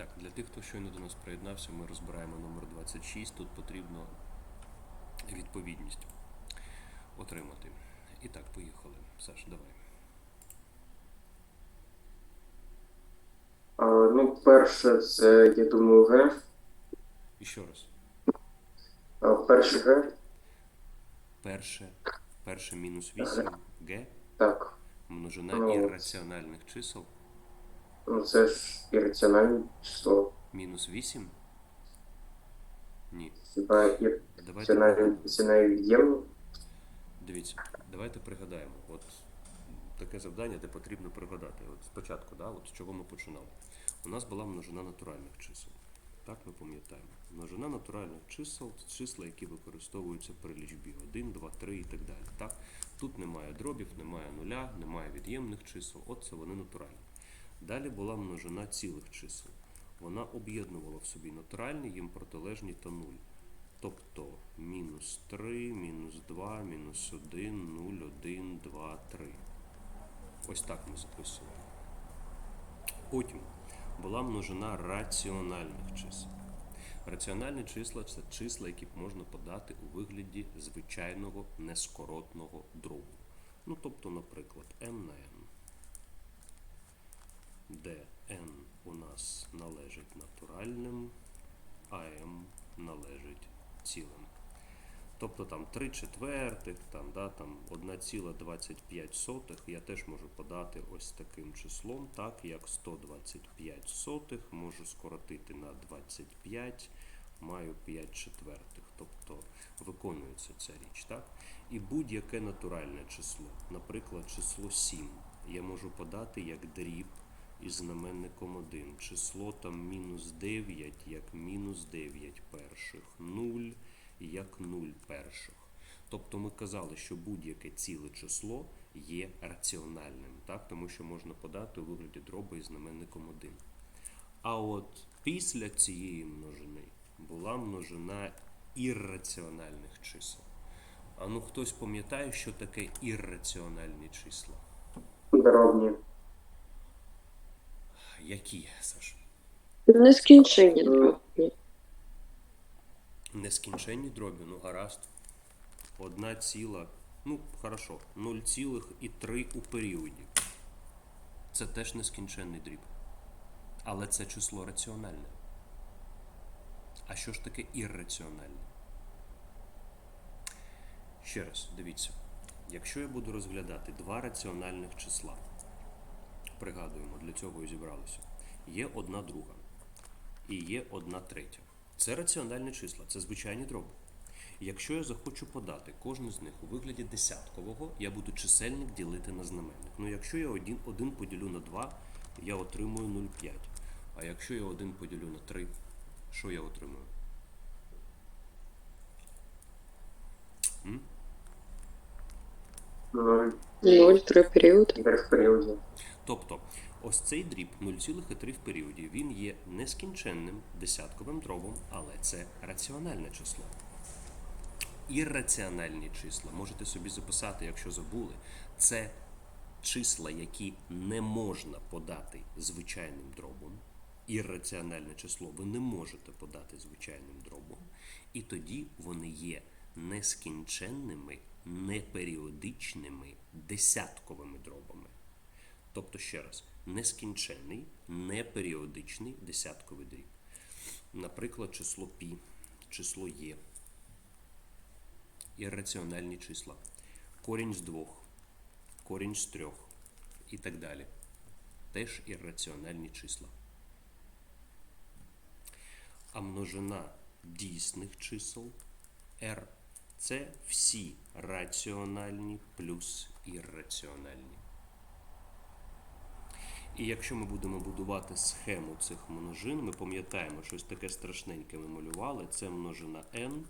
Так, для тих, хто щойно до нас приєднався, ми розбираємо номер 26. Тут потрібно відповідність отримати. І так, поїхали. Саш, давай. А, ну, перше, це, я думаю, Г. І ще раз. А, перше Г. Перше, перше мінус 8 Г Так. множина Ну, ірраціональних чисел Ну, це ж ірраціональне число. мінус 8. Ні. Хіба ірраціональне це? Дивіться, давайте пригадаємо. От таке завдання, де потрібно пригадати. От спочатку, да, от з чого ми починали. У нас була множина натуральних чисел. Так ми пам'ятаємо. Множина натуральних чисел це числа, які використовуються при лічбі 1, 2, 3 і так далі. Так? Тут немає дробів, немає нуля, немає від'ємних чисел. От це вони натуральні. Далі була множина цілих чисел. Вона об'єднувала в собі натуральні, їм протилежні та нуль. Тобто мінус 3, мінус 2, мінус 1, 0, 1, 2, 3. Ось так ми записували. Потім була множина раціональних чисел. Раціональні числа це числа, які можна подати у вигляді звичайного нескоротного дробу. Ну, тобто, наприклад, m на n, де n у нас належить натуральним, а m належить цілим. Тобто там 3 четвертих, там, да, там 1,25 я теж можу подати ось таким числом, так як 125 сотих можу скоротити на 25, маю 5 четвертих. Тобто виконується ця річ. Так? І будь-яке натуральне число, наприклад, число 7, я можу подати як дріб із знаменником 1. Число там мінус 9, як мінус 9 перших, 0 як 0 перших. Тобто ми казали, що будь-яке ціле число є раціональним, так? тому що можна подати у вигляді дроба із знаменником 1. А от після цієї множини була множина ірраціональних чисел. А ну хтось пам'ятає, що таке ірраціональні числа? Дробні. Які, Саш? Нескінченні дробні. Нескінченні дробі, ну гаразд. Одна ціла, ну, хорошо, 0,3 у періоді. Це теж нескінченний дріб. Але це число раціональне. А що ж таке ірраціональне? Ще раз, дивіться. Якщо я буду розглядати два раціональних числа, пригадуємо, для цього і зібралися, є одна друга і є одна третя. Це раціональні числа, це звичайні дроби. Якщо я захочу подати кожен з них у вигляді десяткового, я буду чисельник ділити на знаменник. Ну, якщо я один, один поділю на 2, я отримую 0,5. А якщо я один поділю на 3, що я отримую? М? Ну, Нуль, три період. Тобто, ось цей дріб 0,3 в періоді, він є нескінченним десятковим дробом, але це раціональне число. Ірраціональні числа, можете собі записати, якщо забули, це числа, які не можна подати звичайним дробом. Ірраціональне число ви не можете подати звичайним дробом, і тоді вони є нескінченними, неперіодичними десятковими дробами. Тобто, ще раз, нескінченний, неперіодичний десятковий дріб. Наприклад, число π, число є, ірраціональні числа, корінь з двох, корінь з трьох і так далі. Теж ірраціональні числа. А множина дійсних чисел r це всі раціональні плюс ірраціональні. І якщо ми будемо будувати схему цих множин, ми пам'ятаємо, щось таке страшненьке ми малювали. Це множина n,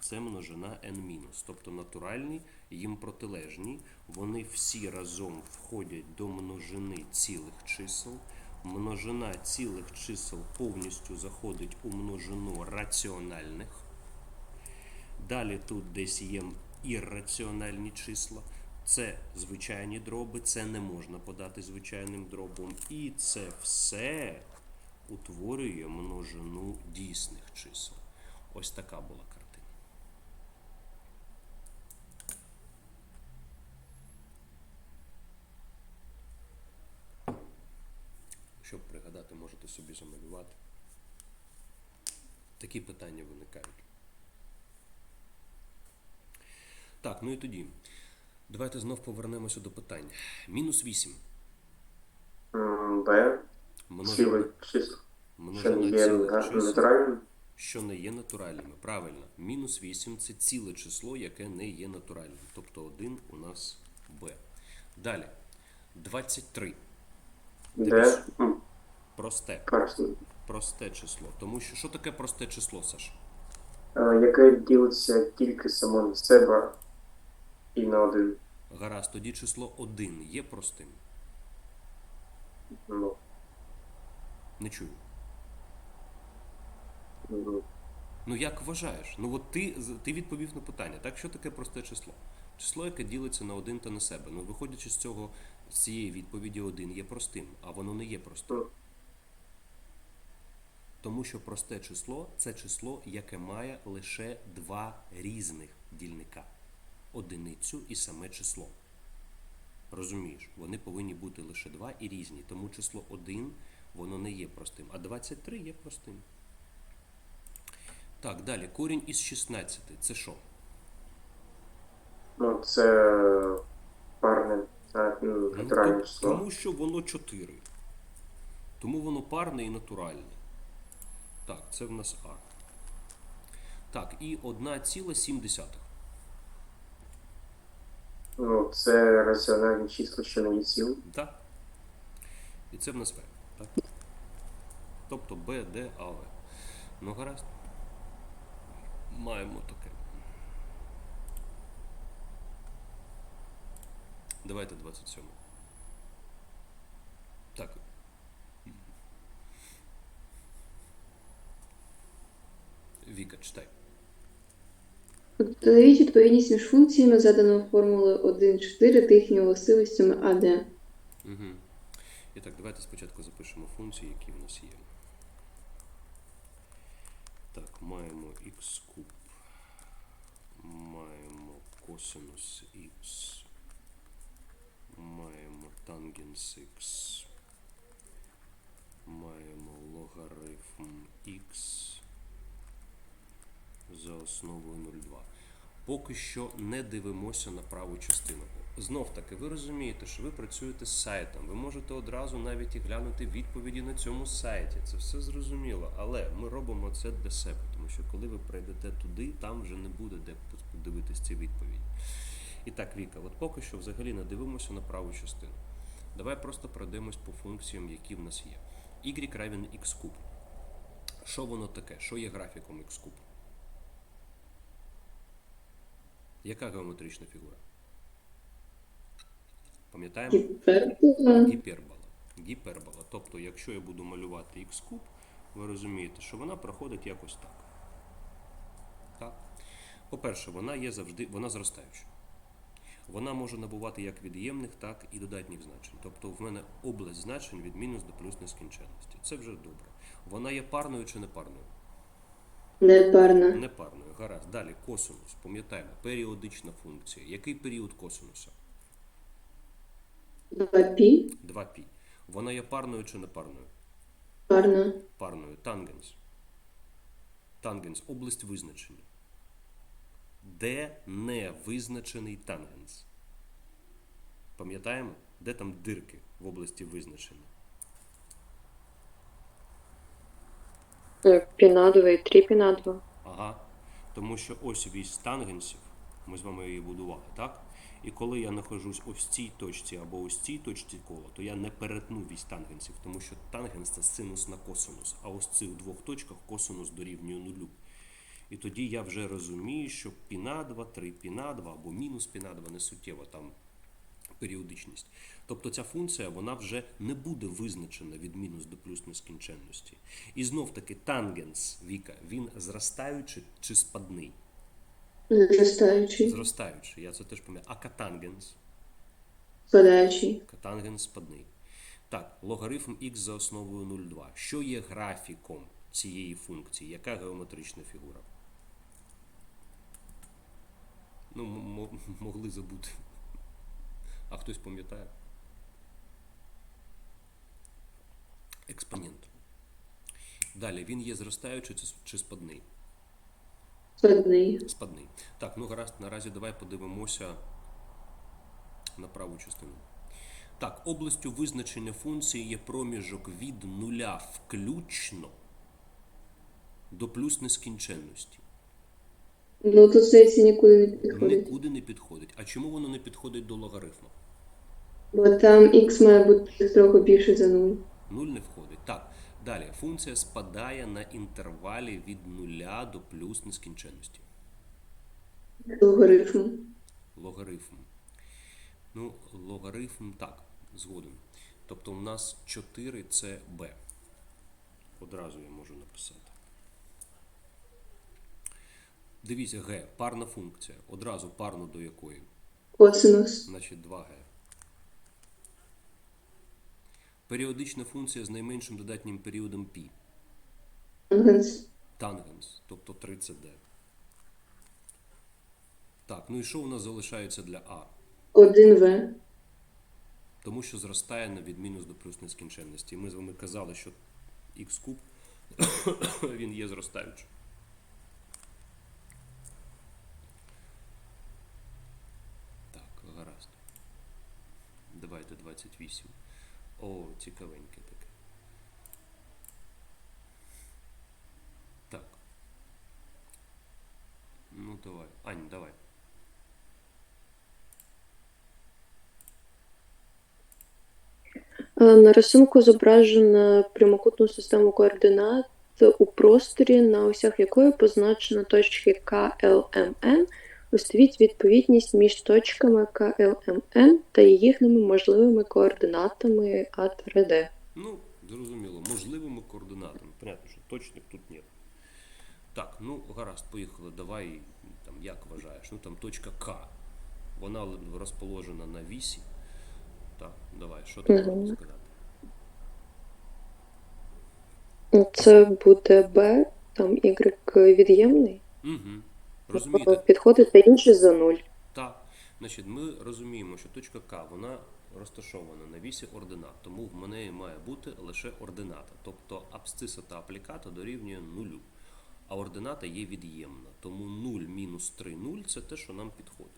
це множина n-. Тобто натуральні, їм протилежні. Вони всі разом входять до множини цілих чисел. Множина цілих чисел повністю заходить у множину раціональних. Далі тут десь є ірраціональні числа. Це звичайні дроби, це не можна подати звичайним дробом. І це все утворює множину дійсних чисел. Ось така була картина. Щоб пригадати, можете собі замалювати. Такі питання виникають. Так, ну і тоді. Давайте знов повернемося до питань. Мінус 8. Б. Ціле число. Що не є натуральним. натуральними. Правильно. Мінус 8 це ціле число, яке не є натуральним. Тобто 1 у нас Б. Далі. 23. Д. Просте. Просте число. Тому що що таке просте число, Саш? Е, Яке ділиться тільки само на себе і на один. Гаразд, тоді число 1 є простим. Ну, Не чую. ну, Ну як вважаєш? Ну от ти, ти відповів на питання. Так, що таке просте число? Число, яке ділиться на один та на себе. Ну, виходячи з цього, з цієї відповіді один є простим, а воно не є простим. ну, Тому що просте число це число, яке має лише два різних дільника. Одиницю і саме число. Розумієш, вони повинні бути лише два і різні. Тому число 1 воно не є простим, а 23 є простим. Так, далі. Корінь із 16. Це що? ну, це парне а, ну, натуральне число. Тому що воно 4. Тому воно парне і натуральне. Так, це в нас А. Так, і 1,7. Ну, це раціональні числа, що не є ціл. Так. І це в нас В. Так? Тобто Б, Д, А, В. Ну, гаразд. Маємо таке. Давайте 27. Так. Віка, читай. Встановіть відповідність між функціями заданої формули 1,4 та їхніми властивостями АД. Угу. І так, давайте спочатку запишемо функції, які в нас є. Так, маємо x куб, маємо косинус x, маємо тангенс x, маємо логарифм x за основою 0,2. Поки що не дивимося на праву частину. Знов таки, ви розумієте, що ви працюєте з сайтом. Ви можете одразу навіть і глянути відповіді на цьому сайті. Це все зрозуміло. Але ми робимо це для себе, тому що коли ви прийдете туди, там вже не буде де подивитись ці відповіді. І так, Віка, от поки що взагалі не дивимося на праву частину. Давай просто пройдемось по функціям, які в нас є. y равен x куб. Що воно таке? Що є графіком x куб? Яка геометрична фігура? Пам'ятаємо? Гіпербола. Гіпербола. Гіпербола. Тобто, якщо я буду малювати х куб, ви розумієте, що вона проходить якось так. Так? По-перше, вона є завжди, вона зростаюча. Вона може набувати як від'ємних, так і додатніх значень. Тобто в мене область значень від мінус до плюс нескінченності. Це вже добре. Вона є парною чи непарною? Непарна. Непарною. Гаразд. Далі косинус. Пам'ятаємо, періодична функція. Який період косинуса? 2π. 2π. Вона є парною чи непарною? Парна. Парною. Тангенс. Тангенс область визначення. Де не визначений тангенс? Пам'ятаємо? Де там дирки в області визначення? Е, Пі на 2 і 3 пі на 2. Ага. Тому що ось вісь тангенсів, ми з вами її будували, так? І коли я нахожусь ось в цій точці або ось цій точці кола, то я не перетну вісь тангенсів, тому що тангенс це синус на косинус, а ось цих двох точках косинус дорівнює нулю. І тоді я вже розумію, що пі на 2, 3 пі на 2 або мінус пі на 2 не суттєво там періодичність. Тобто ця функція вона вже не буде визначена від мінус до плюс нескінченності. І знов таки тангенс Віка, він зростаючий чи спадний? Зростаючий. Зростаючий, я це теж пам'ятаю. А катангенс? Спадаючий. Катангенс спадний. Так, логарифм х за основою 0,2. Що є графіком цієї функції? Яка геометрична фігура? Ну, могли забути. А хтось пам'ятає? Експонент. Далі, він є зростаючий чи с- чи спадний? Спадний. Так, ну гаразд, наразі давай подивимося на праву частину. Так, областю визначення функції є проміжок від нуля включно до плюс нескінченності. Ну тут здається нікуди не підходить. Нікуди не підходить. А чому воно не підходить до логарифму? Бо там х має бути трохи більше за 0. Нуль не входить. Так, далі. Функція спадає на інтервалі від нуля до плюс нескінченності. Логарифм. Логарифм. Ну, логарифм так, згоден. Тобто у нас 4 це b. Одразу я можу написати. Дивіться, g, парна функція. Одразу парну до якої? Косинус. Значить 2g. Періодична функція з найменшим додатнім періодом π. Тангенс. Тангенс, тобто 30d. Так, ну і що у нас залишається для а? 1В. Тому що зростає на від мінус до плюс нескінченності. Ми з вами казали, що х куб він є зростаючим. Так, гаразд. Давайте 28. О, цікавеньке таке. Так. Ну, давай. Ань, давай. Е, На рисунку зображена прямокутну систему координат у просторі, на осях якої позначено точки КЛМН. Установіть відповідність між точками КЛМН та їхніми можливими координатами А 3D. Ну, зрозуміло, можливими координатами. Понятно, що точних тут нет. Так, ну гаразд, поїхали. Давай там як вважаєш? Ну там точка К. Вона розположена на вісі. Так, давай, що ти можеш сказати? Це буде B, там Y від'ємний. Угу. Розумієте? Підходить та інше за нуль. Так. Значить, ми розуміємо, що точка К вона розташована на вісі ординат, тому в неї має бути лише ордината. Тобто абсциса та апліката дорівнює нулю. А ордината є від'ємна. Тому 0 мінус 3 0 це те, що нам підходить.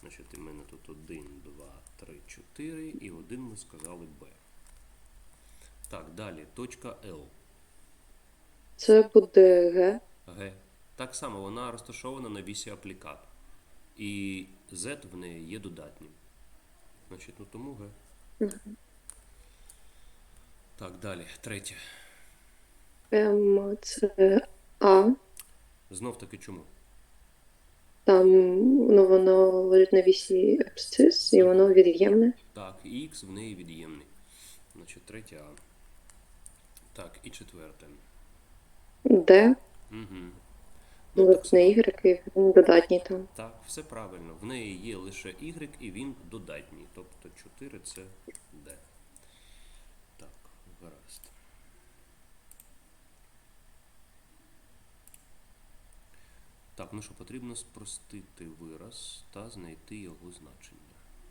Значить, у мене тут 1, 2, 3, 4 і 1 ми сказали Б. Так, далі, точка Л. Це буде Г. Г. Так само вона розташована на вісі аплікату. І Z в неї є додатнім. Значить, ну тому Г. Так, далі. Третє. М це А. Знов таки чому? Там ну, воно лежить на вісі абсцис, і воно від'ємне. Так, і Х в неї від'ємний. Значить, третє А. Так, і четверте. Де Угу. Лежить на і він додатній там. Так, все правильно. В неї є лише Y і він додатній. Тобто 4 це D. Так, гаразд. Так, ну що, потрібно спростити вираз та знайти його значення.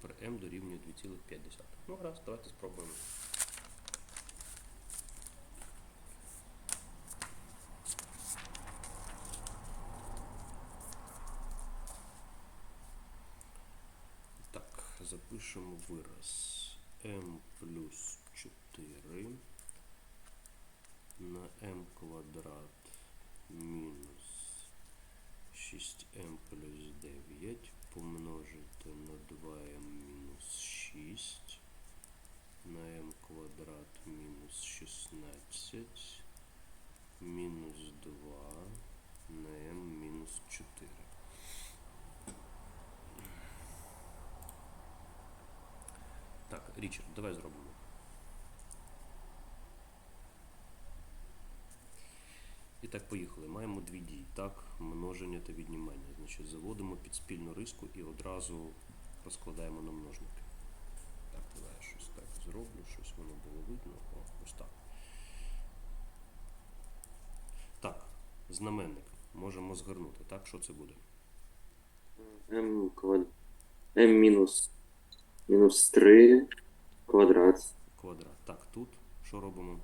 При m дорівнює 2,5. Ну, гаразд, давайте спробуємо. Так, запишемо вираз m плюс 4 на m квадрат мінус 6m плюс 9 помножити на 2m мінус 6 на m квадрат мінус 16 мінус 2 на m мінус 4. Так, Річард, давай зробимо. І так, поїхали. Маємо дві дії. Так, множення та віднімання. Значить, заводимо під спільну риску і одразу розкладаємо на множники. Так, давай я щось так зроблю, щось воно було видно. О, ось так. Так, знаменник. Можемо згорнути, так? Що це буде? m квад... m мінус мінус 3 квадрат. Квадрат. Так, тут що робимо?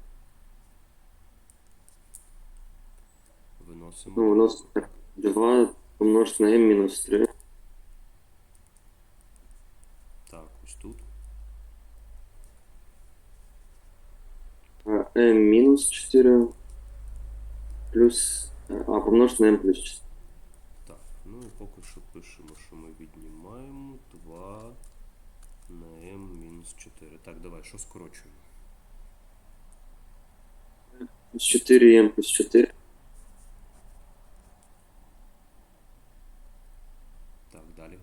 Виносимо. Ну, Так. 2 помножити на m мінус 3. Так, ось тут. А m мінус 4 плюс... А, помножити на m плюс 4. Так, ну і поки що пишемо, що мінус 4. Так, давай, що скорочуємо? Плюс 4 m плюс 4. Так, далі.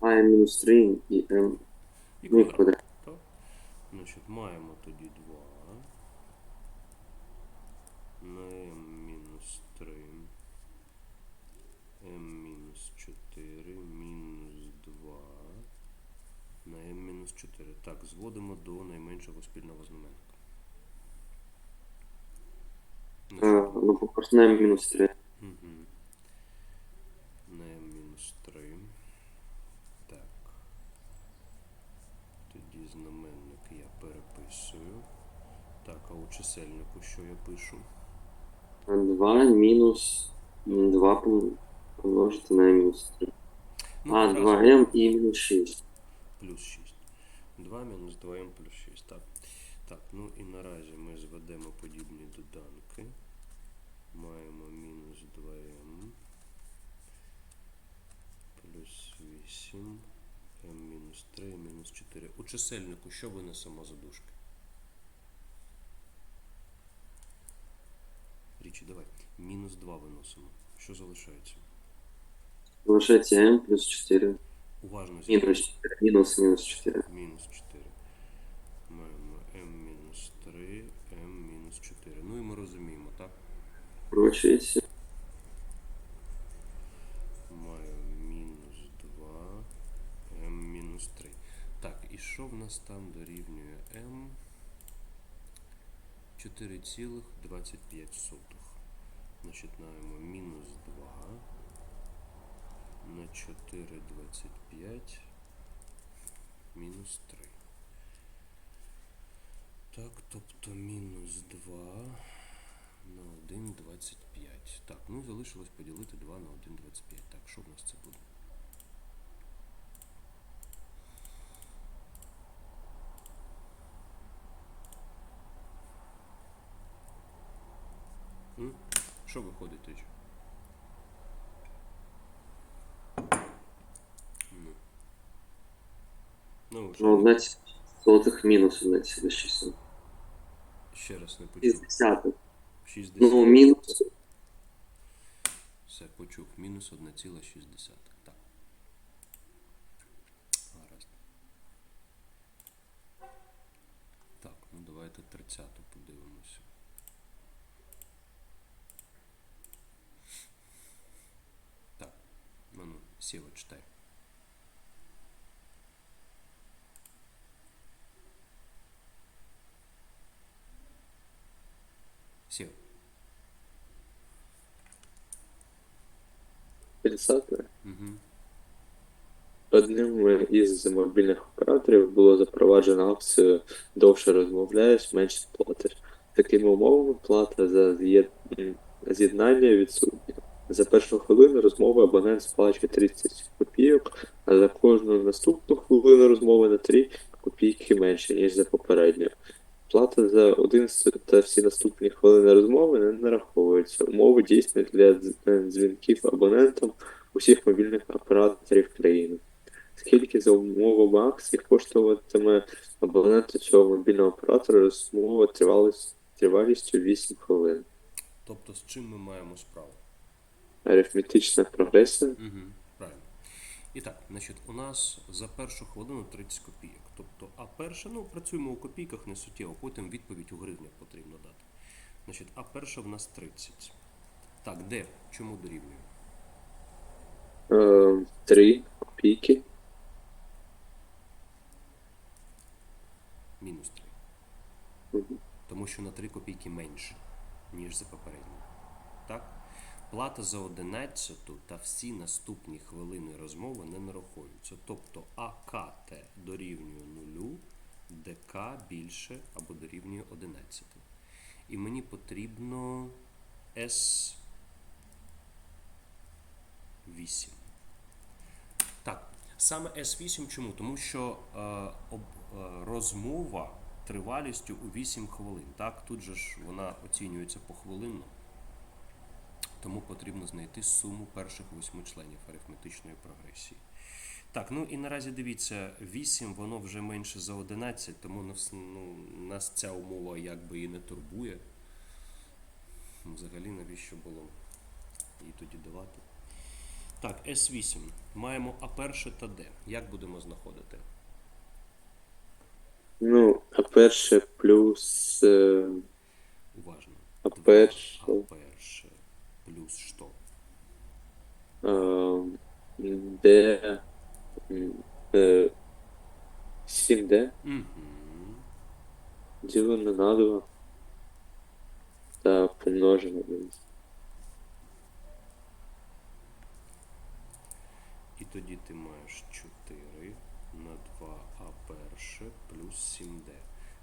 А m мінус 3 і m І ну, і квадрат. квадрат. Так. Значить, маємо тоді 2 на m Так, зводимо до найменшого спільного знаменника. Ну, помножити на m мінус 3. Угу. На m мінус 3. Так. Тоді знаменник я переписую. Так, а у чисельнику що я пишу? 2 мінус 2 помножити на мінус 3. Ну, А, 2m і мінус 6. плюс 6. 2 мінус 2m плюс 6. Так. Так, ну і наразі ми зведемо подібні доданки. Маємо мінус 2m плюс 8 m мінус 3 мінус 4. У чисельнику що винесемо за дужки? Річі, давай. Мінус 2 виносимо. Що залишається? Залишається m плюс 4. Уважно Мінус 4. Мінус мінус 4. Мінус 4. Маємо m мінус 3, m мінус 4. Ну і ми розуміємо, так? Скорочується. Маю мінус 2, m мінус 3. Так, і що в нас там дорівнює m? 4,25. Значить, маємо мінус 2 на 4,25 мінус 3. Так, тобто мінус 2 на 1,25. Так, ну залишилось поділити 2 на 1,25. Так, що в нас це буде? Що виходить, Тич? Ну. Ну, що? Ну, 1 сотих мінус 1 цілих 6. ще раз не почув. 60. 60. Ну, мінус. Все, почув. Мінус 1,6. Так. Гаразд. Так, ну давайте 30 подивимося. Так, ну ну, сіла читай. Сіла. 30 Угу. Одним із мобільних операторів було запроваджено акцію довше розмовляєш, менше платиш. Такими умовами плата за з'єднання відсутня. За першу хвилину розмови абонент сплачує 30 копійок, а за кожну наступну хвилину розмови на 3 копійки менше, ніж за попередню. Плата за один та всі наступні хвилини розмови не нараховується. Умови дійсні для е, дзвінків абонентам усіх мобільних операторів країни. Скільки за умовами акції коштуватиме абоненту цього мобільного оператора розмова тривалістю 8 хвилин. Тобто з чим ми маємо справу? Арифметична прогресія Угу, правильно. І так, значить, у нас за першу хвилину 30 копійок. Тобто, а перша, ну, працюємо у копійках не суттєво, потім відповідь у гривнях потрібно дати. Значить, а перша в нас 30. Так, де? Чому дорівнює? е, 3 копійки Мінус 3. Мгм. Тому що на 3 копійки менше, ніж за попередню. Так? Плата за 11 та всі наступні хвилини розмови не нараховуються. Тобто АКТ дорівнює 0, ДК більше або дорівнює 11. І мені потрібно С8. Так, саме S8 чому? Тому що е, об, е, розмова тривалістю у 8 хвилин. Так, тут же ж вона оцінюється похвилинно. Тому потрібно знайти суму перших восьми членів арифметичної прогресії. Так, ну і наразі дивіться, 8 воно вже менше за 11, тому нас, ну, нас ця умова якби і не турбує. Взагалі, навіщо було її тоді давати? Так, S8. Маємо А1 та Д. Як будемо знаходити? Ну, а перше плюс е, Уважно. а перше А1 плюс що? Е, Д м, е, 7D Угу. ділено на 2 та помножено на 8. І тоді ти маєш 4 на 2А1 плюс 7D.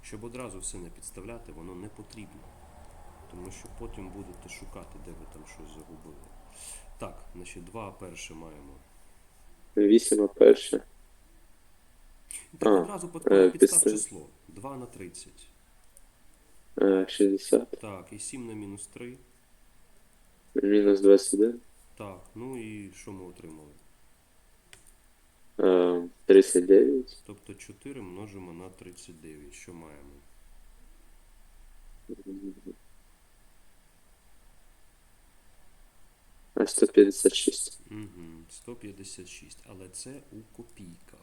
Щоб одразу все не підставляти, воно не потрібно. Тому що потім будете шукати, де ви там щось загубили. Так, значить 2А1 маємо. 8 а перше. Так одразу е, підстав число. 2 на 30. е, 60. Так, і 7 на мінус 3. Мінус 21. Так, ну і що ми отримали? е, 39. Тобто 4 множимо на 39. Що маємо? 156. Угу, 156. Але це у копійках.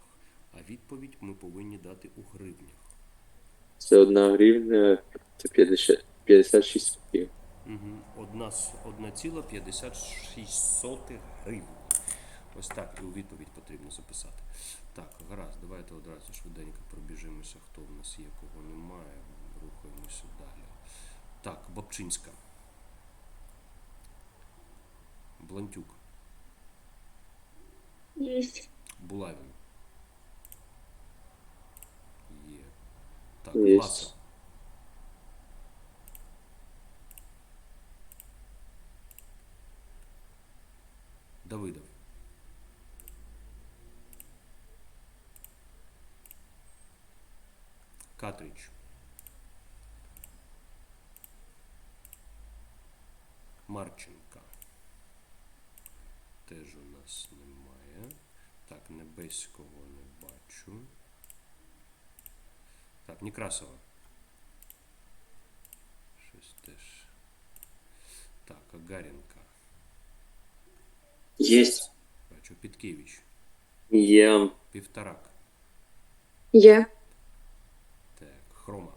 А відповідь ми повинні дати у гривнях. Це 1 гривня, це 50, 56 копійок. Угу. Одна, с- 1,56 гривні. Ось так і у відповідь потрібно записати. Так, гаразд, давайте одразу швиденько пробіжимося, хто в нас є, кого немає. Рухаємося далі. Так, Бабчинська. Блантюк. Єсть. Булавін. Є. Так, Єсть. Власа. Давидов. Катрич. Марченка. Теж у нас немає. Так, Небеського не бачу. Так, Некрасова. Щось теж. Так, Агаренка. Есть. Бачу, Підкевич. Є. Півторак. Є. Так, Хрома.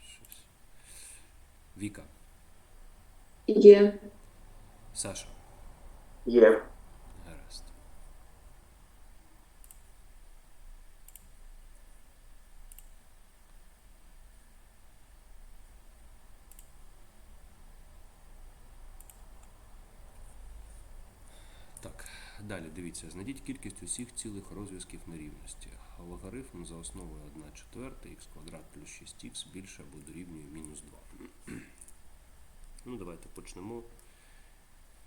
Щось. Віка. Є. Саша. Є. Гаразд. Так, далі дивіться, знайдіть кількість усіх цілих розв'язків нерівності. Логарифм за основою 1 четверта х квадрат плюс 6х більше або дорівнює мінус 2. Ну, давайте почнемо.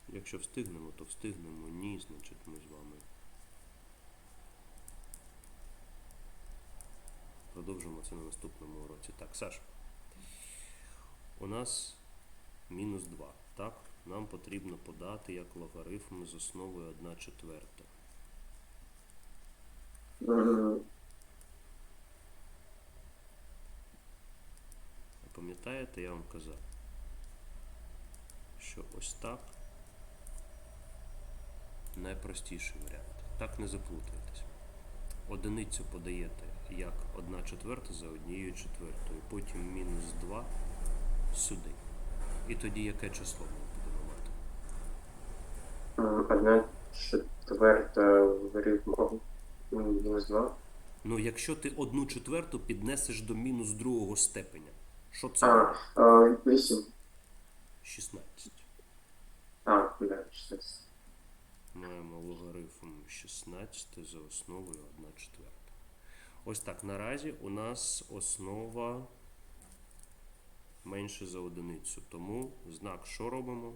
Якщо встигнемо, то встигнемо. Ні, значить ми з вами продовжимо це на наступному уроці. Так, Саш, у нас мінус 2, так? Нам потрібно подати як логарифм з основою 1 четверта. Пам'ятаєте, я вам казав, що ось так найпростіший варіант. Так не заплутайтесь. Одиницю подаєте як 1 четверта за однією четвертою, потім мінус 2 сюди. І тоді яке число ми будемо мати? Одна четверта логарифму М, Не. Ну, якщо ти одну четверту піднесеш до мінус другого степеня, що це? А, 8. 16. А, да, 16. Маємо логарифм 16 за основою 1 четверта. Ось так, наразі у нас основа менше за одиницю. Тому знак що робимо?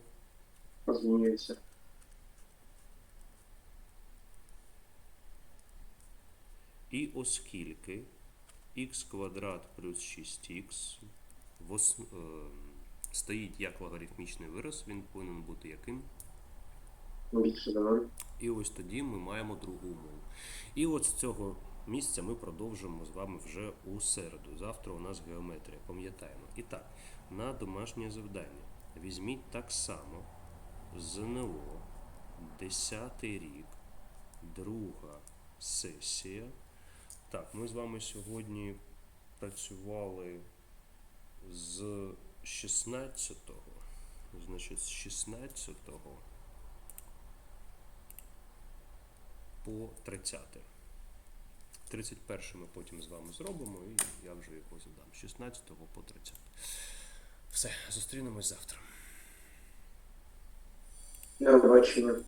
Змінюється. І оскільки х квадрат плюс 6х в ос... стоїть як логарифмічний вираз, він повинен бути яким? Більше за 0. І ось тоді ми маємо другу умову. І от з цього місця ми продовжимо з вами вже у середу. Завтра у нас геометрія, пам'ятаємо. І так, на домашнє завдання візьміть так само ЗНО, 10 рік, друга сесія. Так, ми з вами сьогодні працювали з 16-го. Значить, з 16-го по 30. 31 ми потім з вами зробимо, і я вже його задам. З 16 по 30. Все, зустрінемось завтра. До побачення.